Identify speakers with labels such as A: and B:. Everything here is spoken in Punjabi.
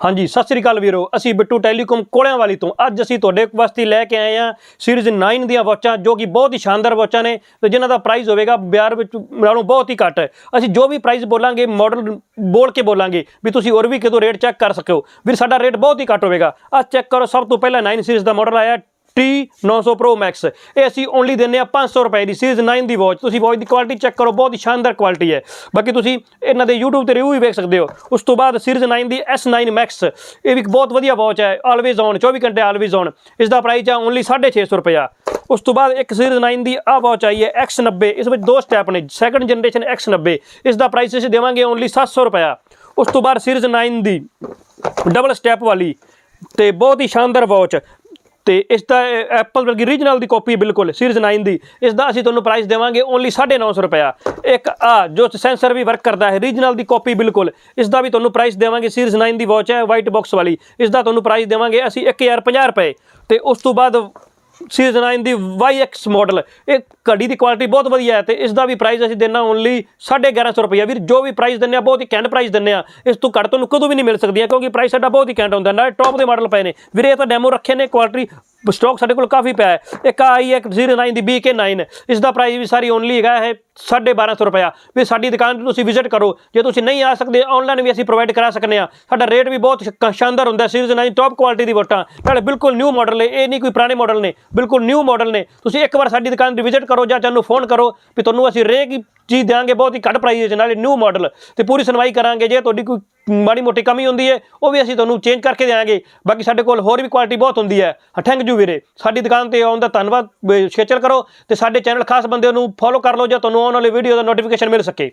A: ਹਾਂਜੀ, ਸਤਿ ਸ੍ਰੀ ਅਕਾਲ ਵੀਰੋ। ਅਸੀਂ ਬਿੱਟੂ ਟੈਲੀਕਾਮ ਕੋਲਿਆਂ ਵਾਲੀ ਤੋਂ। ਅੱਜ ਅਸੀਂ ਤੁਹਾਡੇ ਵਾਸਤੇ ਲੈ ਕੇ ਆਏ ਹਾਂ ਸੀਰੀਜ਼ 9 ਦੀਆਂ ਵਾਚਾਂ, ਜੋ ਕਿ ਬਹੁਤ ਹੀ ਸ਼ਾਨਦਾਰ ਵਾਚਾਂ ਨੇ ਤੇ ਜਿਨ੍ਹਾਂ ਦਾ ਪ੍ਰਾਈਸ ਹੋਵੇਗਾ ਬਾਜ਼ਾਰ ਵਿੱਚ ਨਾਲੋਂ ਬਹੁਤ ਹੀ ਘੱਟ। ਹੈ ਅਸੀਂ ਜੋ ਵੀ ਪ੍ਰਾਈਸ ਬੋਲਾਂਗੇ ਮਾਡਲ ਬੋਲ ਕੇ ਬੋਲਾਂਗੇ, ਵੀ ਤੁਸੀਂ ਹੋਰ ਵੀ ਕਿਤੋਂ ਰੇਟ ਚੈੱਕ ਕਰ ਸਕੋ। ਵੀਰ, ਸਾਡਾ ਰੇਟ ਬਹੁਤ ਹੀ ਘੱਟ ਹੋਵੇਗਾ। ਆ ਚੈੱਕ ਕਰੋ, ਸਭ ਤੋਂ ਪਹਿਲਾਂ 9 ਸੀਰੀਜ਼ ਦਾ ਮਾਡਲ ਆਇਆ ਟੀ 900 Pro Max ਇਹ ਅਸੀਂ ਓਨਲੀ ਦਿੰਨੇ ਆ 500 ਰੁਪਏ ਦੀ। ਸੀਰੀਜ਼ 9 ਦੀ ਵਾਚ ਤੁਸੀਂ ਵਾਚ ਦੀ ਕੁਆਲਿਟੀ ਚੈੱਕ ਕਰੋ। ਬਹੁਤ ਹੀ ਸ਼ਾਨਦਾਰ ਕੁਆਲਿਟੀ ਹੈ। ਬਾਕੀ ਤੁਸੀਂ ਇਹਨਾਂ ਦੇ YouTube ਤੇ ਰਿਵਿਊ ਵੀ ਵੇਖ ਸਕਦੇ ਹੋ। ਉਸ ਤੋਂ ਬਾਅਦ ਸੀਰੀਜ਼ 9 ਦੀ S9 Max ਇਹ ਵੀ ਇੱਕ ਬਹੁਤ ਵਧੀਆ ਵਾਚ ਹੈ। ਆਲਵੇਜ਼ ਔਨ 24 ਘੰਟੇ ਆਲਵੇਜ਼ ਔਨ ਇਸ ਦਾ ਪ੍ਰਾਈਸ ਹੈ ਓਨਲੀ 650 ਰੁਪਇਆ। ਉਸ ਤੋਂ ਬਾਅਦ ਇੱਕ ਸੀਰੀਜ਼ 9 ਦੀ ਆ ਵਾਚ ਆਈ ਹੈ X90 ਇਸ ਵਿੱਚ ਦੋ ਸਟੈਪ ਨੇ। ਸੈਕੰਡ ਜਨਰੇਸ਼ਨ X90 ਇਸ ਦਾ ਪ੍ਰਾਈਸ ਅਸੀਂ ਦੇਵਾਂਗੇ ਓਨਲੀ 700 ਰੁਪਇਆ। ਉਸ ਤੋਂ ਬਾਅਦ ਸੀਰੀਜ਼ 9 ਦੀ ਡਬਲ ਸਟੈਪ ਵਾਲੀ ਤੇ ਬਹੁਤ ਹੀ ਸ਼ਾਨਦਾਰ ਵਾਚ ਤੇ ਇਸ ਦਾ ਐਪਲ ਵਰਗੀ ਰੀਜਨਲ ਦੀ ਕਾਪੀ ਬਿਲਕੁਲ ਸੀਰੀਜ਼ 9 ਦੀ। ਇਸ ਦਾ ਅਸੀਂ ਤੁਹਾਨੂੰ ਪ੍ਰਾਈਸ ਦੇਵਾਂਗੇ ਓਨਲੀ 950 ਰੁਪਇਆ। ਇੱਕ, ਆ, ਜੋ ਸੈਂਸਰ ਵੀ ਵਰਕ ਕਰਦਾ ਹੈ ਰੀਜਨਲ ਦੀ ਕਾਪੀ ਬਿਲਕੁਲ। ਇਸ ਦਾ ਵੀ ਤੁਹਾਨੂੰ ਪ੍ਰਾਈਸ ਦੇਵਾਂਗੇ ਸੀਰੀਜ਼ 9 ਦੀ ਵਾਚ ਹੈ ਵਾਈਟ ਬਾਕਸ ਵਾਲੀ। ਇਸ ਦਾ ਤੁਹਾਨੂੰ ਪ੍ਰਾਈਸ ਦੇਵਾਂਗੇ ਅਸੀਂ 1050 ਰੁਪਏ। ਤੇ ਉਸ ਤੋਂ ਬਾਅਦ ਸੀਜ਼ਨ 9 ਦੀ YX ਮਾਡਲ ਇਹ ਘੜੀ ਦੀ ਕੁਆਲਿਟੀ ਬਹੁਤ ਵਧੀਆ ਹੈ ਤੇ ਇਸ ਦਾ ਵੀ ਪ੍ਰਾਈਸ ਅਸੀਂ ਦੇਣਾ ਓਨਲੀ 1150 ਰੁਪਏ ਵੀਰ, ਜੋ ਵੀ ਪ੍ਰਾਈਸ ਦਿੰਨੇ ਆ, ਬਹੁਤ ਹੀ ਕੈਂਟ ਪ੍ਰਾਈਸ ਦਿੰਨੇ ਆ। ਇਸ ਤੋਂ ਘੱਟ ਤੁਹਾਨੂੰ ਕਦੋਂ ਵੀ ਨਹੀਂ ਮਿਲ ਸਕਦੀਆਂ ਕਿਉਂਕਿ ਪ੍ਰਾਈਸ ਸਾਡਾ ਬਹੁਤ ਹੀ ਕੈਂਟ ਹੁੰਦਾ। ਨਾਲ ਟੌਪ ਦੇ ਮਾਡਲ ਪਏ ਨੇ। ਵੀਰੇ, ਇਹ ਤਾਂ ਡੈਮੋ ਰੱਖੇ ਨੇ ਕੁਆਲਿਟੀ ਸਟਾਕ ਸਾਡੇ ਕੋਲ ਕਾਫੀ ਪਿਆ ਹੈ। ਇੱਕ ਆਈ ਹੈ 09 ਦੀ BK9 ਇਸ ਦਾ ਪ੍ਰਾਈਸ ਵੀ ਸਾਰੀ ਓਨਲੀ ਹੈਗਾ ਹੈ 1250 ਰੁਪਇਆ। ਵੀ ਸਾਡੀ ਦੁਕਾਨ ਤੇ ਤੁਸੀਂ ਵਿਜ਼ਿਟ ਕਰੋ। ਜੇ ਤੁਸੀਂ ਨਹੀਂ ਆ ਸਕਦੇ ਆਨਲਾਈਨ ਵੀ ਅਸੀਂ ਪ੍ਰੋਵਾਈਡ ਕਰਾ ਸਕਨੇ ਆ। ਸਾਡਾ ਰੇਟ ਵੀ ਬਹੁਤ ਸ਼ਾਨਦਾਰ ਹੁੰਦਾ ਸੀਰੀਜ਼ 9 ਟੌਪ ਕੁਆਲਿਟੀ ਦੀ ਵੋਟਾਂ। ਨਾਲੇ ਬਿਲਕੁਲ ਨਿਊ ਮਾਡਲ ਨੇ, ਇਹ ਨਹੀਂ ਕੋਈ ਪੁਰਾਣੇ ਮਾਡਲ ਨੇ, ਬਿਲਕੁਲ ਨਿਊ ਮਾਡਲ ਨੇ। ਤੁਸੀਂ ਇੱਕ ਵਾਰ ਸਾਡੀ ਦੁਕਾਨ ਤੇ ਵਿਜ਼ਿਟ ਕਰੋ ਜਾਂ ਤੁਹਾਨੂੰ ਫੋਨ ਕਰੋ ਵੀ ਤੁਹਾਨੂੰ ਅਸੀਂ ਰੇਕ ਚੀਜ਼ ਦੇਵਾਂਗੇ ਬਹੁਤ ਹੀ ਘੱਟ ਪ੍ਰਾਈਸ 'ਚ ਨਾਲੇ ਨਿਊ ਮਾਡਲ ਤੇ ਪੂਰੀ ਸੁਣਵਾਈ ਕਰਾਂਗੇ, ਜੇ ਤੁਹਾਡੀ ਕੋਈ ਮਾੜੀ ਮੋਟੀ ਕਮੀ ਹੁੰਦੀ ਹੈ, ਉਹ ਵੀ ਅਸੀਂ ਤੁਹਾਨੂੰ ਚੇਂਜ ਕਰਕੇ ਦੇਵਾਂਗੇ ਬਾਕੀ ਸਾਡੇ ਕੋਲ ਹੋਰ ਵੀ ਕੁਆਲਿਟੀ ਬਹੁਤ ਹੁੰਦੀ ਹੈ। ਥੈਂਕ ਯੂ ਵੀਰੇ। ਸਾਡੀ ਦੁਕਾਨ ਤੇ ਆਉਣ ਦਾ ਧੰਨਵਾਦ ਛੇਚਲ ਕਰੋ ਤੇ ਸਾਡੇ ਚੈਨਲ ਖਾਸ ਬੰਦੇ ਨੂੰ ਫੋਲੋ ਕਰ ਲਓ, ਜਾਂ ਤੁਹਾਨੂੰ ਆਉਣ ਵਾਲੇ ਵੀਡੀਓ ਦਾ ਨੋਟੀਫਿਕੇਸ਼ਨ ਮਿਲ ਸਕੇ।